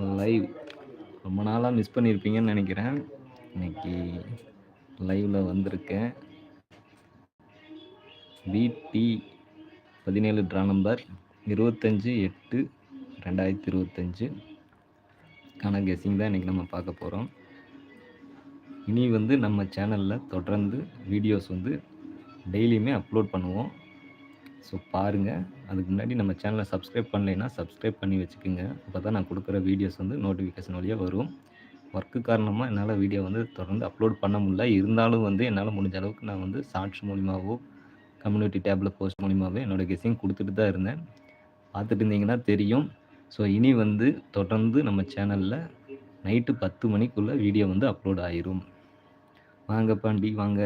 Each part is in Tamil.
லைவ் ரொம்ப நாளாக மிஸ் பண்ணியிருப்பீங்கன்னு நினைக்கிறேன். இன்னைக்கு லைவில் வந்திருக்கேன். பிடி பதினேழு ட்ரா நம்பர் இருபத்தஞ்சி எட்டு ரெண்டாயிரத்தி இருபத்தஞ்சு. கான கெஸ்ஸிங் தான் இன்றைக்கி நம்ம பார்க்க போகிறோம் இனி வந்து நம்ம சேனலில் தொடர்ந்து வீடியோஸ் வந்து டெய்லியுமே அப்லோட் பண்ணுவோம். ஸோ பாருங்கள் அதுக்கு முன்னாடி நம்ம சேனலை சப்ஸ்கிரைப் பண்ணலைன்னா சப்ஸ்கிரைப் பண்ணி வச்சுக்கோங்க. அப்போ தான் நான் கொடுக்குற வீடியோஸ் வந்து நோட்டிஃபிகேஷன் வழியாக வரும். ஒர்க்கு காரணமாக என்னால் வீடியோ வந்து தொடர்ந்து அப்லோட் பண்ண முடியல. இருந்தாலும் வந்து என்னால் முடிஞ்ச அளவுக்கு நான் வந்து ஷார்ட்ஸ் மூலிமாவோ கம்யூனிட்டி டேப்பில் போஸ்ட் மூலிமாவே என்னோடய கெஸிங் கொடுத்துட்டு தான் இருந்தேன். பார்த்துட்டு இருந்தீங்கன்னா தெரியும். ஸோ இனி வந்து தொடர்ந்து நம்ம சேனலில் நைட்டு பத்து மணிக்குள்ளே வீடியோ வந்து அப்லோட் ஆயிரும். வாங்க பாண்டி வாங்க.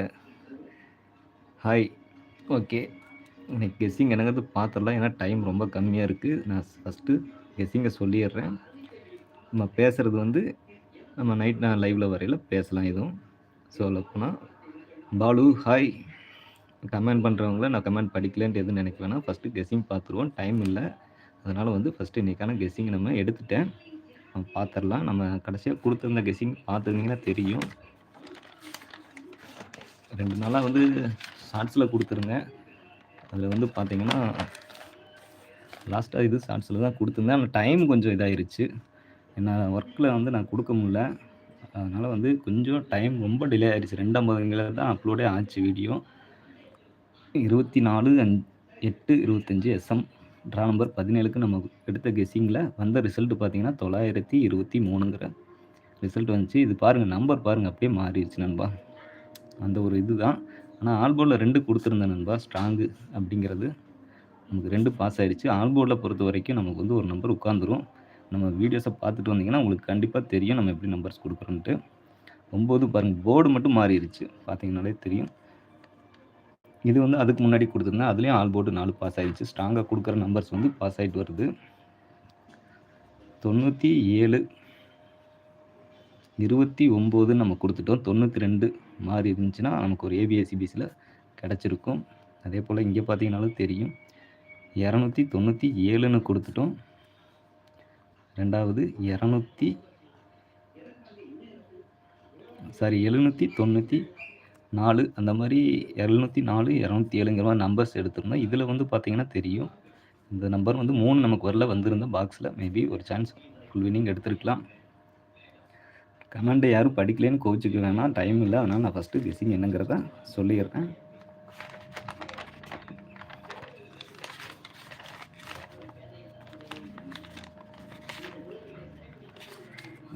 ஹாய் ஓகே இன்னைக்கு கெஸ்ஸிங் என்னங்கிறது பார்த்துடலாம் ஏன்னா டைம் ரொம்ப கம்மியாக இருக்குது நான் ஃபஸ்ட்டு கெஸ்ஸிங்கை சொல்லிடுறேன். நம்ம பேசுகிறது வந்து நம்ம நைட் நான் லைவில் வரையில் பேசலாம் எதுவும் சொல்ல போனால் பாலு ஹாய் கமெண்ட் பண்ணுறவங்கள நான் கமெண்ட் படிக்கலன்ட்டு எதுவும் நினைக்க வேணாம். ஃபஸ்ட்டு கெஸ்ஸிங் பார்த்துருவோம் டைம் இல்லை. அதனால் வந்து ஃபஸ்ட்டு இன்றைக்கான கெஸ்ஸிங் நம்ம எடுத்துட்டேன். நம்ம பார்த்துடலாம் நம்ம கடைசியாக கொடுத்துருந்த கெஸ்ஸிங் பார்த்துருந்தீங்கன்னா தெரியும். ரெண்டு நாளாக வந்து ஷார்ட்ஸில் கொடுத்துருங்க அதில் வந்து பார்த்தீங்கன்னா லாஸ்ட்டாக இது ஷார்ட்ஸில் தான் கொடுத்துருந்தேன். ஆனால் டைம் கொஞ்சம் இதாயிருச்சு. என்ன ஒர்க்கில் வந்து நான் கொடுக்க முடில அதனால் வந்து கொஞ்சம் டைம் ரொம்ப டிலே ஆயிடுச்சு ரெண்டாம் தான் அப்லோடே ஆச்சு வீடியோ இருபத்தி நாலு அஞ் எட்டு இருபத்தஞ்சி எஸ்எம் ட்ரா நம்பர் பதினேழுக்கு நம்ம எடுத்த கெஸ்ஸிங்கில் வந்த ரிசல்ட் பார்த்தீங்கன்னா தொள்ளாயிரத்தி இருபத்தி மூணுங்கிற ரிசல்ட் வந்துச்சு. இது பாருங்கள் நம்பர் பாருங்கள் அப்படியே மாறிடுச்சு நண்பா. அந்த ஒரு இது தான் ஆனால் ஆல்போர்டில் ரெண்டு கொடுத்துருந்தேன் நண்பா ஸ்ட்ராங்கு அப்படிங்கிறது. நமக்கு ரெண்டு பாஸ் ஆகிடுச்சு ஆல்போர்டில் பொறுத்த வரைக்கும் நமக்கு வந்து ஒரு நம்பர் உட்காந்துரும் நம்ம வீடியோஸை பார்த்துட்டு வந்தீங்கன்னா உங்களுக்கு கண்டிப்பாக தெரியும் நம்ம எப்படி நம்பர்ஸ் கொடுக்குறோன்ட்டு ஒம்பது பாருங்கள் போர்டு மட்டும் மாறிடுச்சு. பார்த்தீங்கனாலே தெரியும். இது வந்து அதுக்கு முன்னாடி கொடுத்துருந்தேன். அதுலேயும் ஆல் போர்டு நாலு பாஸ் ஆகிடுச்சு ஸ்ட்ராங்காக கொடுக்குற நம்பர்ஸ் வந்து பாஸ் ஆகிட்டு வருது. தொண்ணூற்றி ஏழு இருபத்தி ஒம்பது நம்ம கொடுத்துட்டோம். தொண்ணூற்றி ரெண்டு மாதிரி இருந்துச்சுன்னா நமக்கு ஒரு ஏபிஎஸ்சிபிஸில் கிடச்சிருக்கும். அதே போல் இங்கே பார்த்தீங்கனாலும் தெரியும். இரநூத்தி தொண்ணூற்றி ஏழுன்னு கொடுத்துட்டோம். ரெண்டாவது இரநூத்தி சாரி எழுநூற்றி தொண்ணூற்றி நாலு அந்த மாதிரி எழுநூற்றி நாலு இரநூத்தி ஏழுங்கிற மாதிரி நம்பர்ஸ் எடுத்திருந்தோம். இதில் வந்து பார்த்தீங்கன்னா தெரியும். இந்த நம்பர் வந்து மூணு நமக்கு வரல வந்திருந்த பாக்ஸில் மேபி ஒரு சான்ஸ் ஃபுல் வினிங் எடுத்திருக்கலாம். கமெண்ட்டை யாரும் படிக்கலன்னு கோச்சிக்க வேணாம். டைம் இல்லை. அதனால் நான் ஃபஸ்ட்டு கெஸிங் என்னங்கிறத சொல்லிடுறேன்.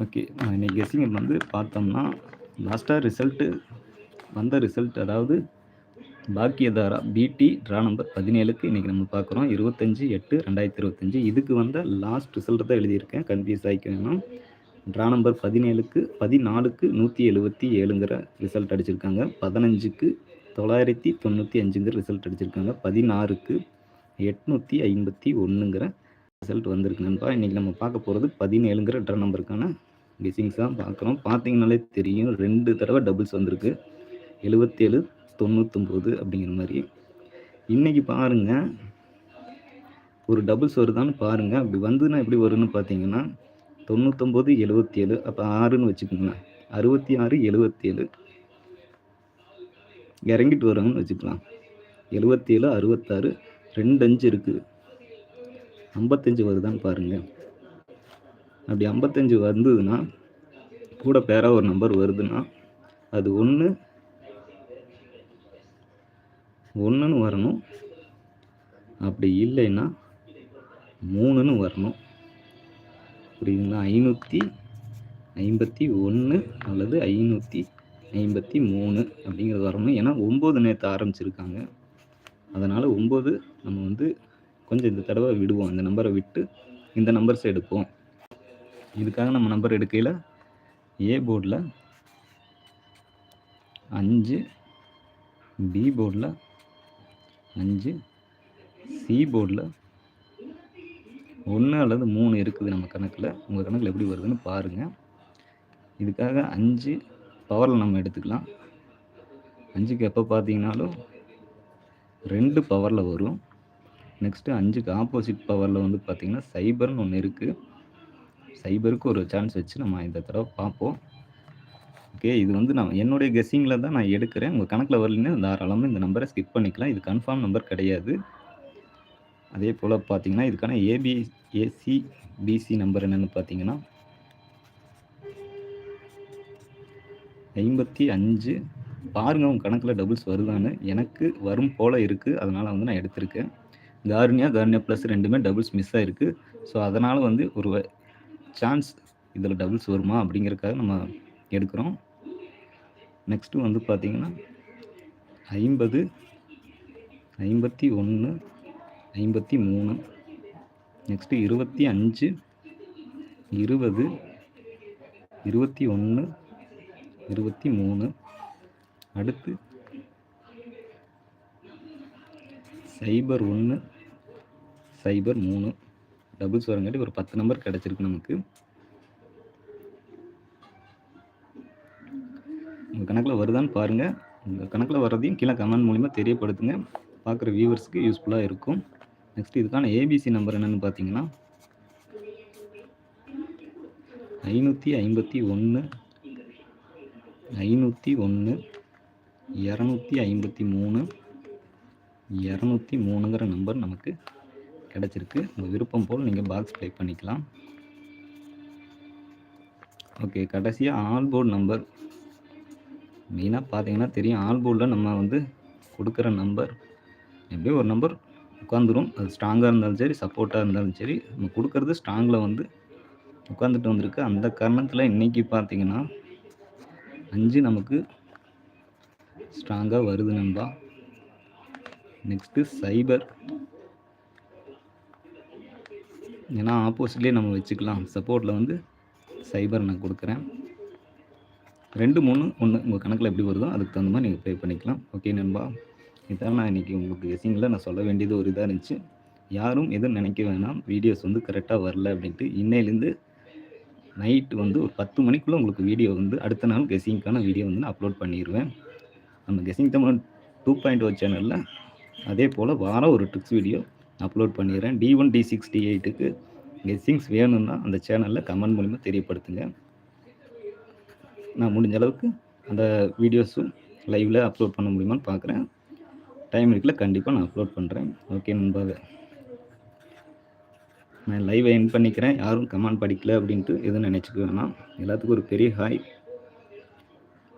ஓகே இன்னைக்கு கெஸ்ஸிங் வந்து பார்த்தோம்னா லாஸ்ட்டாக ரிசல்ட்டு வந்த ரிசல்ட் அதாவது பாக்கியதாரா பிடி ட்ரா நம்பர் பதினேழுக்கு இன்றைக்கி நம்ம பார்க்குறோம். இருபத்தஞ்சி எட்டு ரெண்டாயிரத்தி இருபத்தஞ்சி. இதுக்கு வந்த லாஸ்ட் ரிசல்ட் தான் எழுதியிருக்கேன். கன்ஃபியூஸ் ஆகிக்க வேணும். ட்ரா நம்பர் பதினேழுக்கு பதினாலுக்கு நூற்றி எழுபத்தி ஏழுங்கிற ரிசல்ட் அடிச்சிருக்காங்க. பதினஞ்சுக்கு தொள்ளாயிரத்தி தொண்ணூற்றி அஞ்சுங்கிற ரிசல்ட் அடிச்சிருக்காங்க. பதினாறுக்கு எட்நூற்றி ஐம்பத்தி ஒன்றுங்கிற ரிசல்ட் வந்திருக்கு நண்பா. இன்றைக்கி நம்ம பார்க்க போகிறது பதினேழுங்கிற ட்ரா நம்பருக்கான கெஸிங்ஸ் தான் பார்க்குறோம். பார்த்தீங்கனாலே தெரியும் ரெண்டு தடவை டபுள்ஸ் வந்திருக்கு. எழுபத்தேழு தொண்ணூத்தொம்பது அப்படிங்கிற மாதிரி. இன்றைக்கி பாருங்கள் ஒரு டபுள்ஸ் வருதான்னு பாருங்கள் அப்படி வந்துன்னா எப்படி வரும்னு பார்த்தீங்கன்னா தொண்ணூத்தொம்பது எழுபத்தி ஏழு அப்போ ஆறுன்னு வச்சுக்கோங்களேன் அறுபத்தி ஆறு எழுபத்தேழு இறங்கிட்டு வரோங்கன்னு வச்சுக்கலாம். எழுபத்தேழு அறுபத்தாறு ரெண்டு அஞ்சு இருக்குது ஐம்பத்தஞ்சு வருதான்னு பாருங்கள் அப்படி ஐம்பத்தஞ்சு வந்ததுன்னா கூட பேராக ஒரு நம்பர் வருதுன்னா அது ஒன்று ஒன்றுன்னு வரணும். அப்படி இல்லைன்னா மூணுன்னு வரணும். புரியுதுங்களா? ஐநூற்றி ஐம்பத்தி ஒன்று அல்லது ஐநூற்றி ஐம்பத்தி மூணு அப்படிங்கிறது வரணும். ஏன்னா ஒம்பது நேற்று ஆரம்பிச்சிருக்காங்க. அதனால் ஒம்பது நம்ம வந்து கொஞ்சம் இந்த தடவை விடுவோம். இந்த நம்பரை விட்டு இந்த நம்பர்ஸ் எடுப்போம். இதுக்காக நம்ம நம்பர் எடுக்கையில் ஏ போர்டில் அஞ்சு பி போர்டில் அஞ்சு சி போர்டில் ஒன்று அல்லது மூணு இருக்குது நம்ம கணக்கில். உங்கள் கணக்கில் எப்படி வருதுன்னு பாருங்கள் இதுக்காக அஞ்சு பவரில் நம்ம எடுத்துக்கலாம். அஞ்சுக்கு எப்போ பார்த்தீங்கன்னாலும் ரெண்டு பவரில் வரும். நெக்ஸ்ட்டு அஞ்சுக்கு ஆப்போசிட் பவரில் வந்து பார்த்திங்கன்னா சைபர்னு ஒன்று இருக்குது சைபருக்கு ஒரு சான்ஸ் வச்சு நம்ம இந்த தடவை பார்ப்போம். ஓகே இது வந்து நான் என்னுடைய கெஸ்ஸிங்கில் தான் நான் எடுக்கிறேன். உங்கள் கணக்கில் வரலன்னு தாராளமாக இந்த நம்பரை ஸ்கிப் பண்ணிக்கலாம். இது கன்ஃபார்ம் நம்பர் கிடையாது. அதே போல் பார்த்தீங்கன்னா இதுக்கான ஏபி ஏசி பிசி நம்பர் என்னென்னு பார்த்தீங்கன்னா ஐம்பத்தி அஞ்சு. பாருங்க உங்கள் கணக்கில் டபுள்ஸ் வருதான்னு. எனக்கு வரும் போல் இருக்குது அதனால் வந்து நான் எடுத்திருக்கேன். கார்னியா கார்னியா ப்ளஸ் ரெண்டுமே டபுள்ஸ் மிஸ் ஆகிருக்கு ஸோ அதனால் வந்து ஒரு சான்ஸ் இதில் டபுள்ஸ் வருமா அப்படிங்கிறக்காக நம்ம எடுக்கிறோம். நெக்ஸ்ட்டு வந்து பார்த்திங்கன்னா ஐம்பது ஐம்பத்தி ஒன்று ஐம்பத்தி மூணு. நெக்ஸ்ட்டு இருபத்தி அஞ்சு இருபது இருபத்தி ஒன்று இருபத்தி மூணு. அடுத்து சைபர் ஒன்று சைபர் மூணு. டபுள்ஸ் வரங்காட்டி ஒரு பத்து நம்பர் கிடச்சிருக்கு நமக்கு. உங்கள் கணக்கில் வருதான்னு பாருங்கள் உங்கள் கணக்கில் வர்றதையும் கீழே கமெண்ட் மூலிமா தெரியப்படுத்துங்க. பார்க்குற வியூவர்ஸ்க்கு யூஸ்ஃபுல்லாக இருக்கும். நெக்ஸ்ட் இதுக்கான ஏபிசி நம்பர் என்னென்னு பார்த்தீங்கன்னா ஐநூற்றி ஐம்பத்தி ஒன்று ஐநூற்றி ஒன்று இரநூத்தி ஐம்பத்தி மூணு இரநூத்தி மூணுங்கிற நம்பர் நமக்கு கிடச்சிருக்கு. உங்கள் விருப்பம் போல் நீங்கள் பாக்ஸ் ப்ளே பண்ணிக்கலாம். ஓகே கடைசியாக ஆல்போர்ட் நம்பர் மெயினாக பார்த்தீங்கன்னா தெரியும். ஆல்போர்டில் நம்ம வந்து கொடுக்குற நம்பர் எப்படியும் ஒரு நம்பர் உட்காந்துரும். அது ஸ்ட்ராங்காக இருந்தாலும் சரி சப்போர்ட்டாக இருந்தாலும் சரி நம்ம கொடுக்கறது ஸ்ட்ராங்கில் வந்து உட்காந்துட்டு வந்திருக்கு. அந்த காரணத்தில் இன்றைக்கி பார்த்தீங்கன்னா அஞ்சு நமக்கு ஸ்ட்ராங்காக வருது நண்பா. நெக்ஸ்ட்டு சைபர் ஏன்னா ஆப்போசிட்லேயே நம்ம வச்சுக்கலாம். சப்போர்ட்டில் வந்து சைபர் நான் கொடுக்குறேன். ரெண்டு மூணு ஒன்று உங்கள் கணக்கில் எப்படி வருதோ அதுக்கு தகுந்த மாதிரி நீங்கள் பே பண்ணிக்கலாம். ஓகே நண்பா. இதான் நான் இன்றைக்கி உங்களுக்கு கெஸிங்கில் நான் சொல்ல வேண்டியது ஒரு இதாக இருந்துச்சு. யாரும் எதுவும் நினைக்க வேணாம். வீடியோஸ் வந்து கரெக்டாக வரல அப்படின்ட்டு இன்னையிலேருந்து நைட்டு வந்து ஒரு பத்து மணிக்குள்ளே உங்களுக்கு வீடியோ வந்து அடுத்த நாள் கெஸிங்க்கான வீடியோ வந்து நான் அப்லோட் பண்ணிடுவேன் நம்ம guessing Tamil two point O சேனலில் அதே போல் வாரம் ஒரு ட்ரிக்ஸ் வீடியோ அப்லோட் பண்ணிடுறேன். T one T six T எயிட்டுக்கு கெஸ்ஸிங்ஸ் வேணும்னா அந்த சேனலில் கமெண்ட் மூலிமா தெரியப்படுத்துங்க. நான் முடிஞ்ச அளவுக்கு அந்த வீடியோஸும் லைவில் அப்லோட் பண்ண முடியுமான்னு பார்க்குறேன். டைம் இருக்குல்ல கண்டிப்பாக நான் அப்லோட் பண்ணுறேன் ஓகே நண்பாக நான் லைவை என் பண்ணிக்கிறேன். யாரும் கமெண்ட் படிக்கல அப்படின்ட்டு எதுவும் நினச்சிக்க வேணாம். எல்லாத்துக்கும் ஒரு பெரிய hi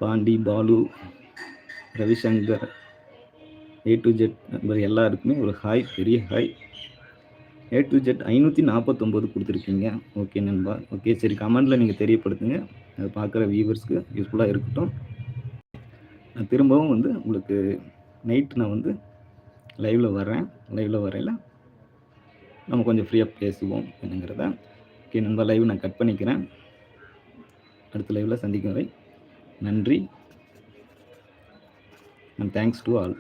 Pandi Balu Ravishankar A to Z நண்பர் எல்லாருக்குமே ஒரு ஹாய் பெரிய ஹாய் ஏ டு ஜெட் ஐநூற்றி நாற்பத்தொம்போது கொடுத்துருக்கீங்க. ஓகே நண்பா. ஓகே சரி கமெண்டில் நீங்கள் தெரியப்படுத்துங்க. அதை பார்க்குற வியூவர்ஸ்க்கு யூஸ்ஃபுல்லாக இருக்கட்டும். நான் திரும்பவும் வந்து உங்களுக்கு நைட்டு நான் வந்து லைவில் வரேன் லைவில் வரையில் நம்ம கொஞ்சம் ஃப்ரீயாக பேசுவோம் என்னங்கிறத ஓகே நண்பா லைவ் நான் கட் பண்ணிக்கிறேன். அடுத்த லைவில் சந்திக்கும் வரை நன்றி. And thanks to all